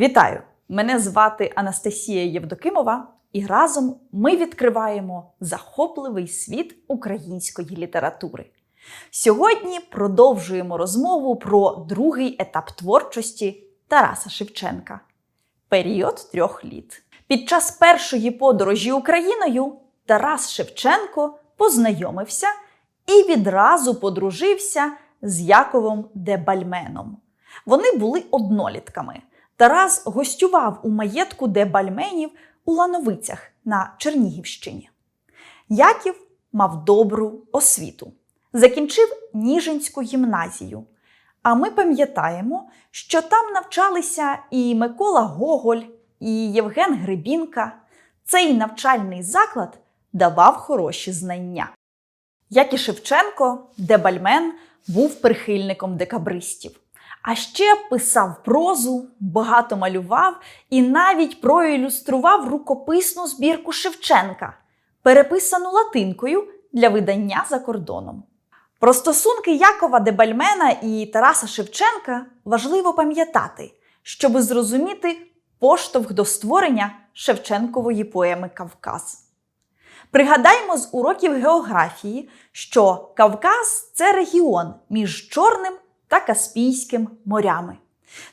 Вітаю! Мене звати Анастасія Євдокимова, і разом ми відкриваємо захопливий світ української літератури. Сьогодні продовжуємо розмову про другий етап творчості Тараса Шевченка період трьох літ. Під час першої подорожі Україною Тарас Шевченко познайомився і відразу подружився з Яковом де Бальменом. Вони були однолітками. Тарас гостював у маєтку де Бальменів у Лановицях на Чернігівщині. Яків мав добру освіту, закінчив Ніжинську гімназію. А ми пам'ятаємо, що там навчалися і Микола Гоголь, і Євген Гребінка. Цей навчальний заклад давав хороші знання. Як і Шевченко, Дебальмен був прихильником декабристів. А ще писав прозу, багато малював і навіть проілюстрував рукописну збірку Шевченка, переписану латинкою для видання за кордоном. Про стосунки Якова Дебальмена і Тараса Шевченка важливо пам'ятати, щоб зрозуміти поштовх до створення Шевченкової поеми Кавказ. Пригадаймо з уроків географії, що Кавказ це регіон між Чорним та Каспійським морями,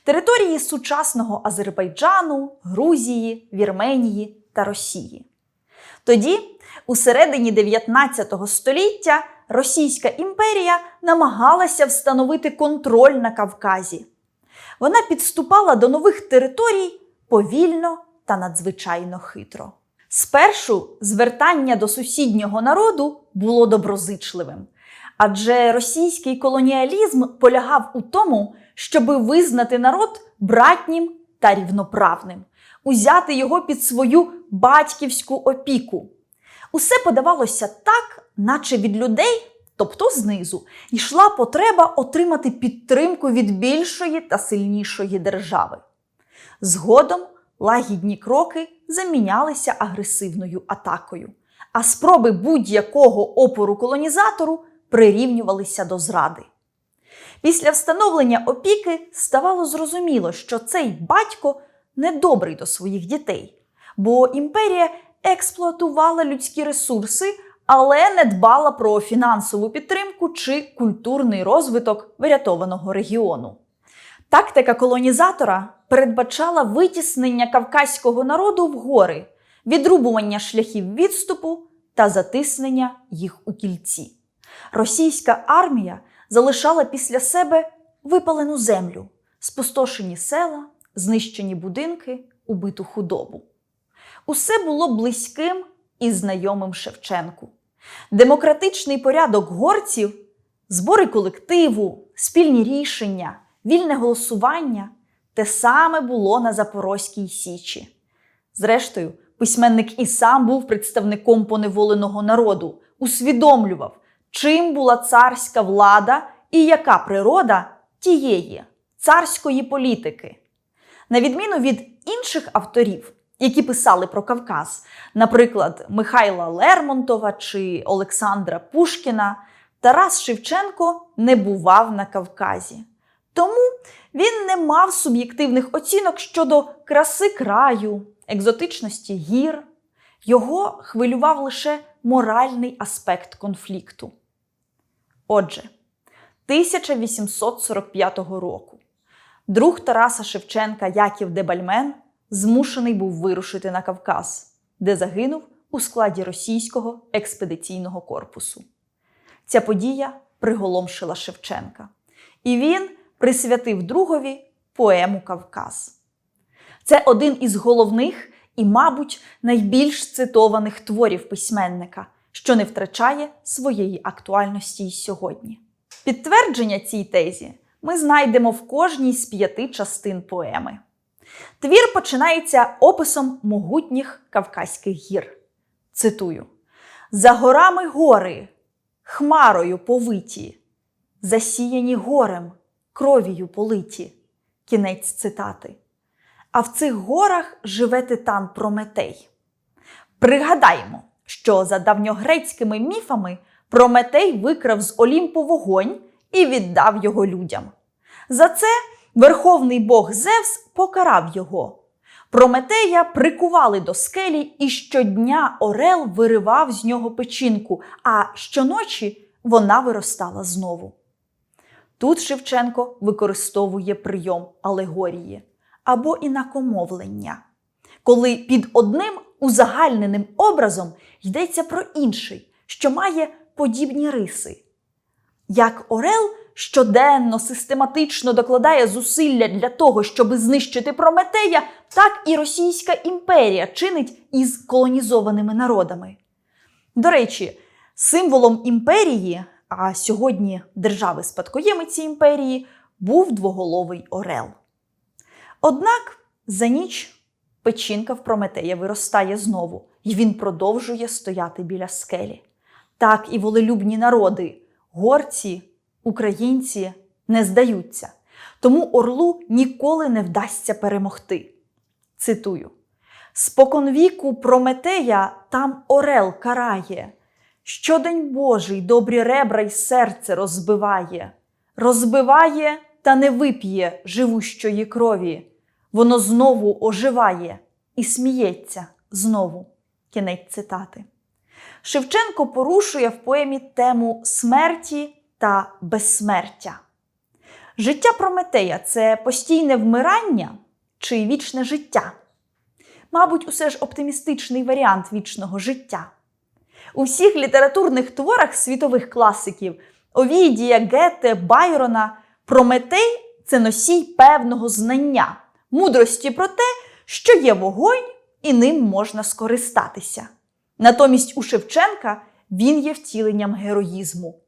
території сучасного Азербайджану, Грузії, Вірменії та Росії. Тоді, у середині 19 століття, Російська імперія намагалася встановити контроль на Кавказі. Вона підступала до нових територій повільно та надзвичайно хитро. Спершу звертання до сусіднього народу було доброзичливим, адже російський колоніалізм полягав у тому, щоби визнати народ братнім та рівноправним, узяти його під свою батьківську опіку. Усе подавалося так, наче від людей, тобто знизу, йшла потреба отримати підтримку від більшої та сильнішої держави. Згодом лагідні кроки замінялися агресивною атакою, а спроби будь-якого опору колонізатору прирівнювалися до зради. Після встановлення опіки ставало зрозуміло, що цей батько недобрий до своїх дітей, бо імперія експлуатувала людські ресурси, але не дбала про фінансову підтримку чи культурний розвиток врятованого регіону. Тактика колонізатора передбачала витіснення кавказького народу в гори, відрубування шляхів відступу та затиснення їх у кільці. Російська армія залишала після себе випалену землю, спустошені села, знищені будинки, убиту худобу. Усе було близьким і знайомим Шевченку. Демократичний порядок горців, збори колективу, спільні рішення, вільне голосування те саме було на Запорозькій Січі. Зрештою, письменник і сам був представником поневоленого народу, усвідомлював, чим була царська влада і яка природа тієї царської політики. На відміну від інших авторів, які писали про Кавказ, наприклад, Михайла Лермонтова чи Олександра Пушкіна, Тарас Шевченко не бував на Кавказі. Тому він не мав суб'єктивних оцінок щодо краси краю, екзотичності гір. Його хвилював лише моральний аспект конфлікту. Отже, 1845 року друг Тараса Шевченка Яків Дебальмен змушений був вирушити на Кавказ, де загинув у складі російського експедиційного корпусу. Ця подія приголомшила Шевченка, і він присвятив другові поему Кавказ. Це один із головних і, мабуть, найбільш цитованих творів письменника, що не втрачає своєї актуальності й сьогодні. Підтвердження цій тезі ми знайдемо в кожній з п'яти частин поеми. Твір починається описом могутніх Кавказьких гір. Цитую: За горами гори, хмарою повиті, засіяні горем, кров'ю политі. Кінець цитати. А в цих горах живе титан Прометей. Пригадаємо, що за давньогрецькими міфами Прометей викрав з Олімпу вогонь і віддав його людям. За це Верховний Бог Зевс покарав його. Прометея прикували до скелі, і щодня Орел виривав з нього печінку, а щоночі вона виростала знову. Тут Шевченко використовує прийом алегорії або інакомовлення, коли під одним узагальненим образом йдеться про інший, що має подібні риси. Як Орел щоденно систематично докладає зусилля для того, щоб знищити Прометея, так і Російська імперія чинить із колонізованими народами. До речі, символом імперії, а сьогодні держави спадкоємиці імперії, був двоголовий Орел. Однак за ніч печінка в Прометея виростає знову, і він продовжує стояти біля скелі. Так і волелюбні народи, горці, українці не здаються, тому орлу ніколи не вдасться перемогти. Цитую: Споконвіку Прометея там орел карає, щодень Божий добрі ребра й серце розбиває, розбиває та не вип'є живущої крові. Воно знову оживає і сміється знову. Кінець цитати. Шевченко порушує в поемі тему смерті та безсмертя. Життя Прометея це постійне вмирання чи вічне життя? Мабуть, усе ж оптимістичний варіант вічного життя. У всіх літературних творах світових класиків Овідія, Гете, Байрона Прометей це носій певного знання, мудрості про те, що є вогонь і ним можна скористатися. Натомість у Шевченка він є втіленням героїзму.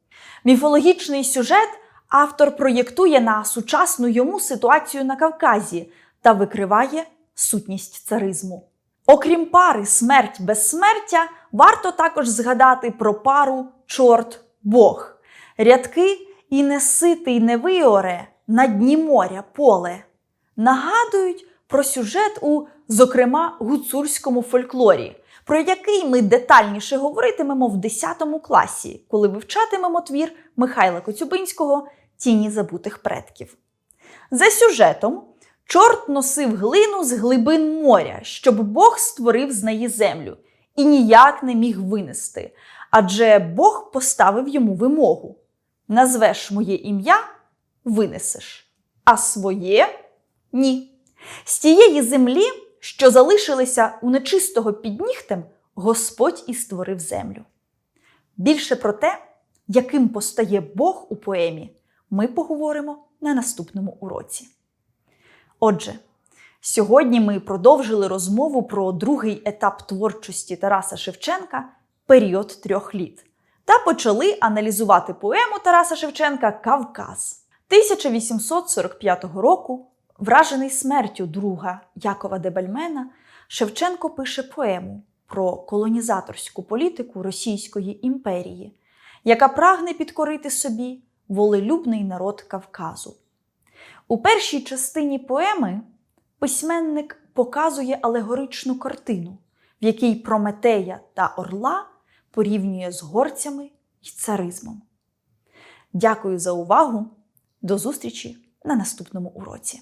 Міфологічний сюжет автор проєктує на сучасну йому ситуацію на Кавказі та викриває сутність царизму. Окрім пари смерть безсмертя, варто також згадати про пару чорт Бог. Рядки і не ситий не виоре на дні моря поле нагадують про сюжет у, зокрема, гуцульському фольклорі, про який ми детальніше говоритимемо в 10 класі, коли вивчатимемо твір Михайла Коцюбинського Тіні забутих предків. За сюжетом, чорт носив глину з глибин моря, щоб Бог створив з неї землю, і ніяк не міг винести, адже Бог поставив йому вимогу: назвеш моє ім'я, винесеш, а своє ні. З тієї землі, що залишилися у нечистого під нігтем, Господь і створив землю. Більше про те, яким постає Бог у поемі, ми поговоримо на наступному уроці. Отже, сьогодні ми продовжили розмову про другий етап творчості Тараса Шевченка період трьох літ та почали аналізувати поему Тараса Шевченка Кавказ 1845 року. Вражений смертю друга Якова Дебальмена, Шевченко пише поему про колонізаторську політику Російської імперії, яка прагне підкорити собі волелюбний народ Кавказу. У першій частині поеми письменник показує алегоричну картину, в якій Прометея та Орла порівнює з горцями й царизмом. Дякую за увагу! До зустрічі на наступному уроці!